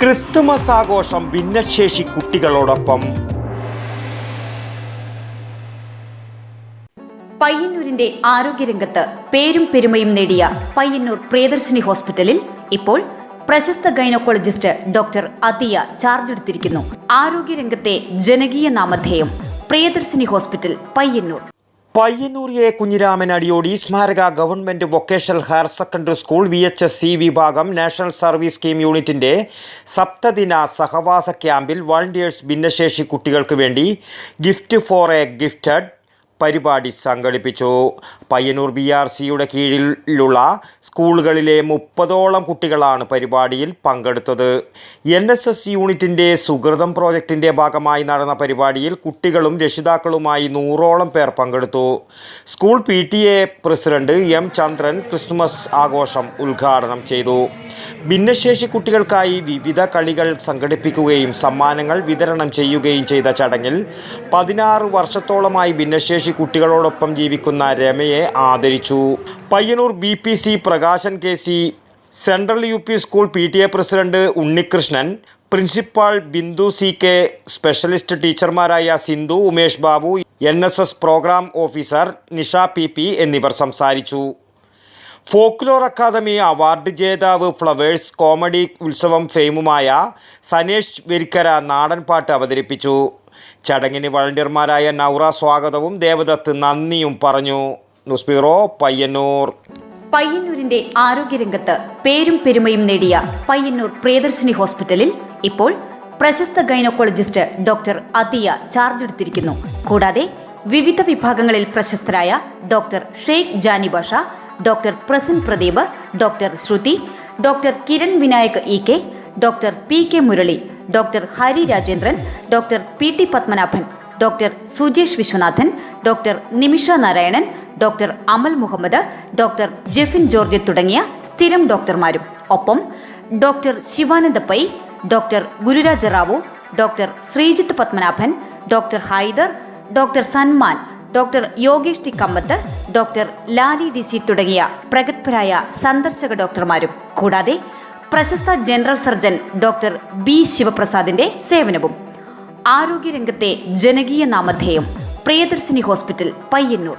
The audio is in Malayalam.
ക്രിസ്തുമസ് ആഘോഷം ഭിന്നശേഷി കുട്ടികളോടൊപ്പം. പയ്യന്നൂരിന്റെ ആരോഗ്യരംഗത്ത് പേരും പെരുമയും നേടിയ പയ്യന്നൂർ പ്രിയദർശിനി ഹോസ്പിറ്റലിൽ ഇപ്പോൾ പ്രശസ്ത ഗൈനക്കോളജിസ്റ്റ് ഡോക്ടർ അതിയ ചാർജ് എടുത്തിരിക്കുന്നു. ആരോഗ്യരംഗത്തെ ജനകീയ നാമധേയം പ്രിയദർശിനി ഹോസ്പിറ്റൽ പയ്യന്നൂർ. പയ്യന്നൂർ കുഞ്ഞിരാമൻ അടിയോടി സ്മാരക government vocational higher secondary school V H S C വിഭാഗം നാഷണൽ സർവീസ് സ്കീം യൂണിറ്റിന്റെ സപ്തദിന സഹവാസ ക്യാമ്പിൽ വളണ്ടിയേഴ്സ് ഭിന്നശേഷി കുട്ടികൾക്ക് വേണ്ടി ഗിഫ്റ്റ് ഫോർ എ ഗിഫ്റ്റഡ് പരിപാടി സംഘടിപ്പിച്ചു. പയ്യന്നൂർ ബി ആർ സിയുടെ കീഴിലുള്ള സ്കൂളുകളിലെ മുപ്പതോളം കുട്ടികളാണ് പരിപാടിയിൽ പങ്കെടുത്തത്. എൻ എസ് എസ് യൂണിറ്റിന്റെ സുഹൃതം പ്രോജക്റ്റിന്റെ ഭാഗമായി നടന്ന പരിപാടിയിൽ കുട്ടികളും രക്ഷിതാക്കളുമായി നൂറോളം പേർ പങ്കെടുത്തു. School P T A president M Chandran Christmas ആഘോഷം ഉദ്ഘാടനം ചെയ്തു. ഭിന്നശേഷി കുട്ടികൾക്കായി വിവിധ കളികൾ സംഘടിപ്പിക്കുകയും സമ്മാനങ്ങൾ വിതരണം ചെയ്യുകയും ചെയ്ത ചടങ്ങിൽ പതിനാറ് വർഷത്തോളമായി ഭിന്നശേഷി കുട്ടികളോടൊപ്പം ജീവിക്കുന്ന രമയെ ആദരിച്ചു. Payyanur B P C Prakashan K C central U P school P T A president Unnikrishnan principal Bindu C K specialist ടീച്ചർമാരായ Sindhu Umesh Babu N S S programme officer Nisha P P എന്നിവർ സംസാരിച്ചു. ഫോക്ലോർ അക്കാദമി അവാർഡ് ജേതാവ് ഫ്ലവേഴ്സ് കോമഡി ഉത്സവം ഫെയിമുമായ സനേഷ് വെരിക്കര നാടൻ പാട്ട് അവതരിപ്പിച്ചു. ചടങ്ങിന് വളണ്ടിയർമാരായ നൗറ സ്വാഗതവും ദേവദത്ത് നന്ദിയും പറഞ്ഞു. News bureau Payyanur. പയ്യന്നൂരിന്റെ ആരോഗ്യരംഗത്ത് പേരും പെരുമയും നേടിയ പയ്യന്നൂർ പ്രിയദർശിനി ഹോസ്പിറ്റലിൽ ഇപ്പോൾ പ്രശസ്ത ഗൈനക്കോളജിസ്റ്റ് ഡോക്ടർ അതിയ ചാർജ് എടുത്തിരിക്കുന്നു. കൂടാതെ വിവിധ വിഭാഗങ്ങളിൽ പ്രശസ്തരായ doctor Sheikh Jani doctor Prasan Pradeep doctor Shruthi doctor Kiran Vinayak E K doctor P K Murali doctor Hari Rajendran doctor P T Padmanabhan doctor Sujesh Viswanathan doctor Nimisha Narayanan doctor Amal Muhammad doctor Jefin George തുടങ്ങിയ സ്ഥിരം ഡോക്ടർമാരും. ഒപ്പം doctor Shivananda Pai doctor Gururaja Rao doctor Sreejith Padmanabhan doctor Haider doctor Sanman doctor Yogesh T Kamath doctor Lali DC തുടങ്ങിയ പ്രഗത്ഭരായ സന്ദർശക ഡോക്ടർമാരും. കൂടാതെ പ്രശസ്ത ജനറൽ സർജൻ ഡോക്ടർ ബി ശിവപ്രസാദിന്റെ സേവനവും ആരോഗ്യരംഗത്തെ ജനകീയ നാമധേയം പ്രിയദർശിനി ഹോസ്പിറ്റൽ പയ്യന്നൂർ.